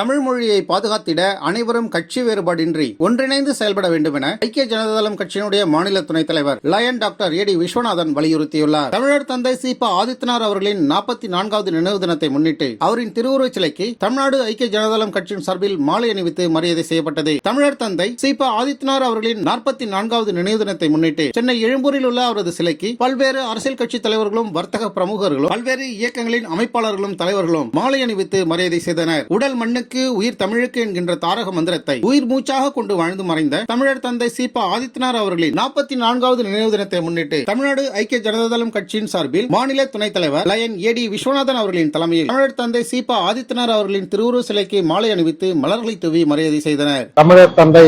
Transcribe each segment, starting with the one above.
தமிழ் மொழியை பாதுகாத்திட அனைவரும் கட்சி வேறுபாடின்றி ஒன்றிணைந்து செயல்பட வேண்டும் என ஐக்கிய ஜனதாதளம் கட்சியினுடைய மாநில துணைத் தலைவர் லயன் டாக்டர் ஏடி விஸ்வநாதன் வலியுறுத்தியுள்ளார். தமிழர் தந்தை சீபா ஆதித்யநாத் அவர்களின் நாற்பத்தி நான்காவது நினைவு தினத்தை முன்னிட்டு அவரின் திருவுருவச் சிலைக்கு தமிழ்நாடு ஐக்கிய ஜனதாதளம் கட்சியின் சார்பில் மாலை அணிவித்து மரியாதை செய்யப்பட்டது. தமிழர் தந்தை சீபா ஆதித்யநாத் அவர்களின் நாற்பத்தி நான்காவது நினைவு தினத்தை முன்னிட்டு சென்னை எழும்பூரில் உள்ள அவரது சிலைக்கு பல்வேறு அரசியல் கட்சி தலைவர்களும் வர்த்தக பிரமுகர்களும் பல்வேறு இயக்கங்களின் அமைப்பாளர்களும் தலைவர்களும் மாலை அணிவித்து மரியாதை செய்தனர். உடல் மண்ணுக்கு உயிர் தமிழுக்கு என்கின்ற தாரக மந்திரத்தை உயிர் மூச்சாக கொண்டு வாழ்ந்து மறைந்த தமிழர் தந்தை சீபா ஆதித்யநாத் அவர்களின் நாற்பத்தி நான்காவது நினைவு தினத்தை முன்னிட்டு தமிழ்நாடு ஐக்கிய ஜனதாதளம் கட்சியின் சார்பில் மாநில துணைத் தலைவர் லயன் ஏ டி விஸ்வநாதன் அவர்களின் தலைமையில் தமிழர் தந்தை சீபா ஆதித்யநாத் அவர்களின் திருவுருவ சிலைக்கு மாலை அணிவித்து மலர்களை தூவி மரியாதை செய்தனர். தமிழர் தந்தை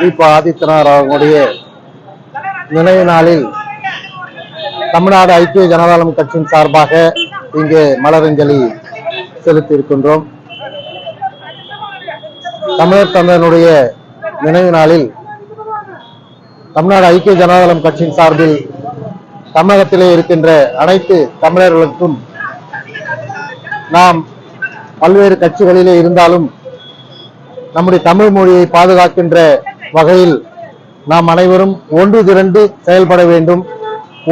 சீபா ஆதித்யநாத் அவர்களுடைய நினைவு நாளில் தமிழ்நாடு ஐக்கிய ஜனதாதளம் கட்சியின் சார்பாக இங்கு மலரஞ்சலி செலுத்தி இருக்கின்றோம் தமிழர் தமிழனுடைய நினைவு நாளில் தமிழ்நாடு ஐக்கிய ஜனதாதளம் கட்சியின் சார்பில் தமிழகத்திலே இருக்கின்ற அனைத்து தமிழர்களுக்கும் நாம் பல்வேறு கட்சிகளிலே இருந்தாலும் நம்முடைய தமிழ் மொழியை பாதுகாக்கின்ற வகையில் நாம் அனைவரும் ஒன்று திரண்டு செயல்பட வேண்டும்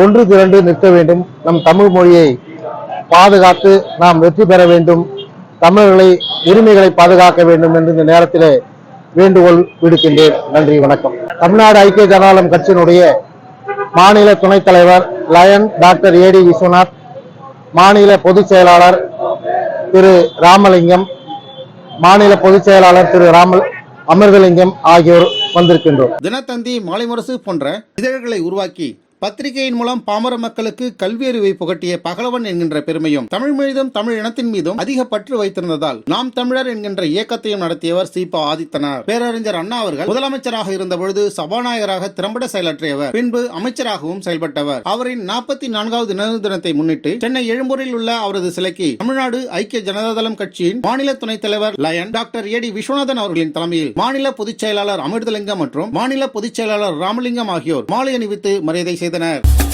ஒன்று திரண்டு நிற்க வேண்டும். நம் தமிழ் மொழியை பாதுகாத்து நாம் வெற்றி பெற வேண்டும். தமிழர்களை உரிமைகளை பாதுகாக்க வேண்டும் என்று இந்த நேரத்திலே வேண்டுகோள் விடுக்கின்றேன். நன்றி வணக்கம். தமிழ்நாடு ஐக்கிய ஜனநாயகம் கட்சியினுடைய மாநில துணைத் தலைவர் லயன் டாக்டர் ஏடி விஸ்வநாத் மாநில பொதுச் செயலாளர் திரு ராமலிங்கம் மாநில பொதுச் செயலாளர் திரு ராம அமிர்தலிங்கம் ஆகியோர் வந்திருக்கின்றோம். தினத்தந்தி மாலை முரசு போன்ற இதழ்களை உருவாக்கி பத்திரிகையின் மூலம் பாமர மக்களுக்கு கல்வி அறிவை புகட்டிய பகலவன் என்கின்ற பெருமையும் தமிழ் மீதும் தமிழ் இனத்தின் மீதும் அதிக பற்று வைத்திருந்ததால் நாம் தமிழர் என்கின்ற இயக்கத்தையும் நடத்தியவர் சீபா ஆதித்தனார். பேரறிஞர் அண்ணா அவர்கள் முதலமைச்சராக இருந்தபொழுது சபாநாயகராக திறம்பட செயலாற்றியவர். பின்பு அமைச்சராகவும் செயல்பட்டவர். அவரின் நாற்பத்தி நான்காவது நினைவு தினத்தை முன்னிட்டு சென்னை எழும்பூரில் உள்ள அவரது சிலைக்கு தமிழ்நாடு ஐக்கிய ஜனதாதளம் கட்சியின் மாநில துணைத் தலைவர் lion doctor A. T. Viswanathan அவர்களின் தலைமையில் மாநில பொதுச் செயலாளர் அமிர்தலிங்கம் மற்றும் மாநில பொதுச் செயலாளர் ராமலிங்கம் ஆகியோர் மாலை அணிவித்து மரியாதை செய்தனர்